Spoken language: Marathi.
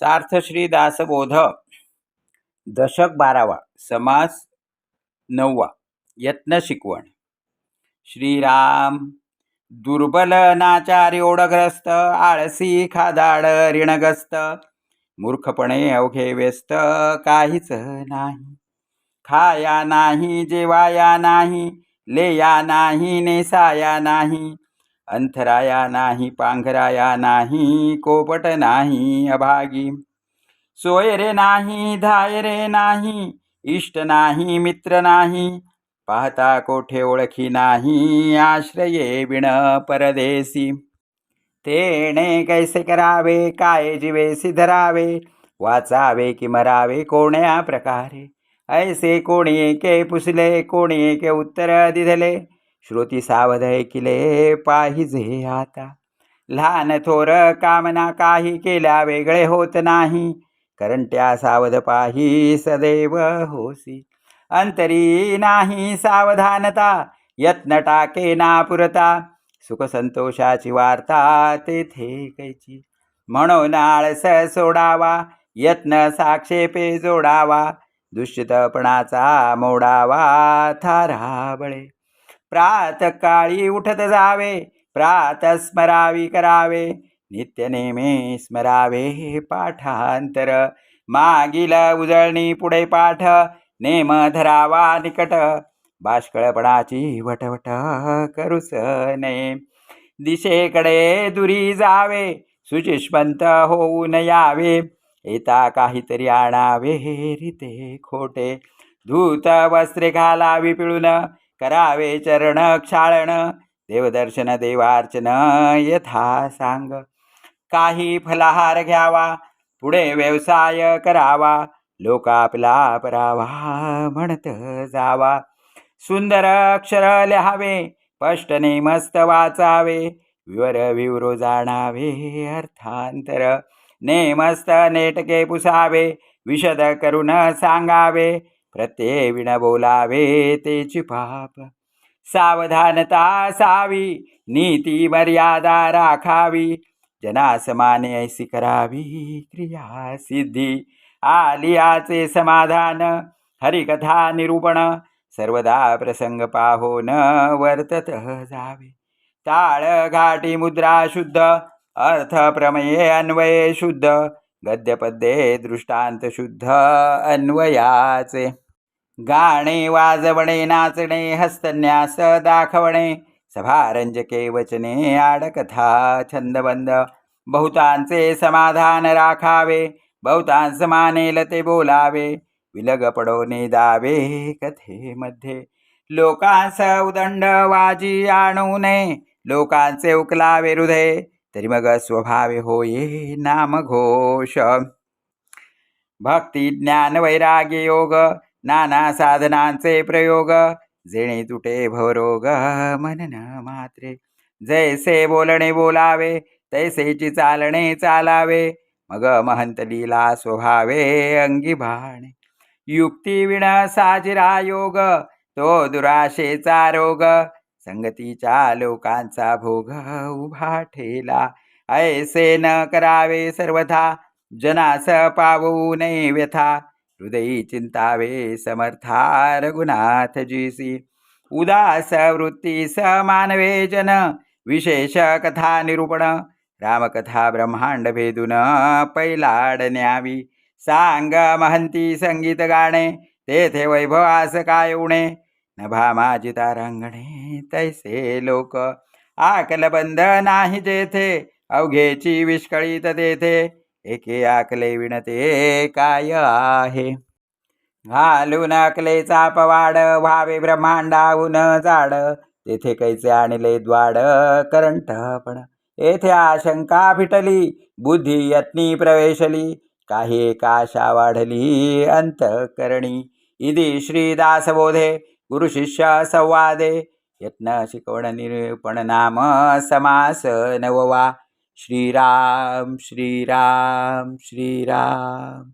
सार्थश्री दासबोध. दशक बारावा. समास नववा. यत्न शिकवण. श्रीराम दुर्बल नाचारी ओढग्रस्त आळसी खादाड ऋणग्रस्त मूर्खपणे अवघे व्यस्त काहीच नाही. खाया नाही जेवाया नाही लेया नाही नेसाया नाही अंथराया नाही पांघराया नाही कोपट नाही अभागी. सोय रे नाही धाय रे नाही इष्ट नाही मित्र नाही पाहता कोठे ओळखी नाही आश्रये विण परदेसी तेणे कैसे करावे काय जीवेसी धरावे वाचावे की मरावे कोण्या प्रकारे? ऐसे कोणी एके पुसले कोणी एके उत्तर दिधले श्रुती सावध ऐकिले पाहिजे आता. लहान थोर कामना काही केल्या वेगळे होत नाही. कारण त्या सावध पाही सदैव होसी. अंतरी नाही सावधानता यत्न टाके ना पुरता. सुख संतोषाची वार्ता तेथे कैची. म्हणून आळस सोडावा यत्न साक्षेपे जोडावा. दुश्चितपणाचा मोडावा थाराबळे प्रातकाळी उठत जावे प्रात स्मरावी करावे. नित्य नेमे स्मरावे पाठांतर. मागील उजळणी पुढे पाठ नेम धरावा निकट. बाष्कळपणाची वटवट करूस नये दिशेकडे दुरी जावे सुचिष्मंत होऊन यावे. येता काहीतरी आणावे रिते खोटे. धूत वस्त्रे घालावी पिळून करावे चरण क्षाळण देवदर्शन देवार्चन यथा सांग. काही फलाहार घ्यावा पुढे व्यवसाय करावा लोक आपला परावा म्हणत जावा. सुंदर अक्षर लिहावे स्पष्टने मस्त वाचावे विवर विवरो जाणावे अर्थांतर. नेमस्त नेटके पुसावे विशद करून सांगावे प्रत्ये विण बोलावे तेची पाप. सावधानता सावी नीती मर्यादा राखावी. जनासमाने ऐसी करावी क्रिया सिद्धी. आलियाचे समाधान हरिकथा निरूपण. सर्वदा प्रसंग पाहोन वर्तत जावे. ताळ घाटी मुद्रा शुद्ध अर्थ प्रमये अन्वये शुद्ध. गद्यपद्ये दृष्टांत शुद्ध अन्वयाचे. गाणे वाजवणे नाचणे हस्तन्यास दाखवणे सभारंजके वचने आडकथा छंदबंद. बहुतांचे समाधान राखावे बहुतांस मानेल ते बोलावे विलग पडोने दावे कथेमध्ये. लोकांस उदंड वाजी आणू नये लोकांचे उकलावे हृदय तरी मग स्वभावे होये नामघोष। भक्ती ज्ञान वैराग्य योग नाना साधनांचे प्रयोग जेणे तुटे भवरोग मनन मात्रे। जैसे बोलणे बोलावे तैसेची चालणे चालावे मग महंत लीला स्वभावे अंगी भाणे। युक्ती विण साजिरा योग तो दुराशेचा रोग संगतीच्या लोकांचा भोग उभा ठेला. ऐसे न करावे सर्वथा जनास पावू नये व्यथा. हृदयी चिंतावे समर्था रघुनाथ जीसी उदास वृत्ती स मानवे जन विशेष कथा निरूपण. रामकथा ब्रह्मांड भेदून पैलाड न्यावी. सांग महंती संगीत गाणे तेथे वैभवास काय उणे? नभा माझी तारांगणे तैसे लोक. आकलबंध नाही जेथे अवघेची विष्कळीत तेथे. एके आकले विणते काय आहे? घालून आकले चापवाड व्हावे ब्रह्मांडाहून जाड. तेथे कैसे आणले द्वाड करंटपण येथे आशंका फिटली बुद्धी यत्नी प्रवेशली. काही काशा वाढली अंतकरणी. इदि श्रीदासबोधे गुरुशिष्य संवादे यत्न शिकवण निरूपण नाम समास नववा श्रीराम श्रीराम श्रीराम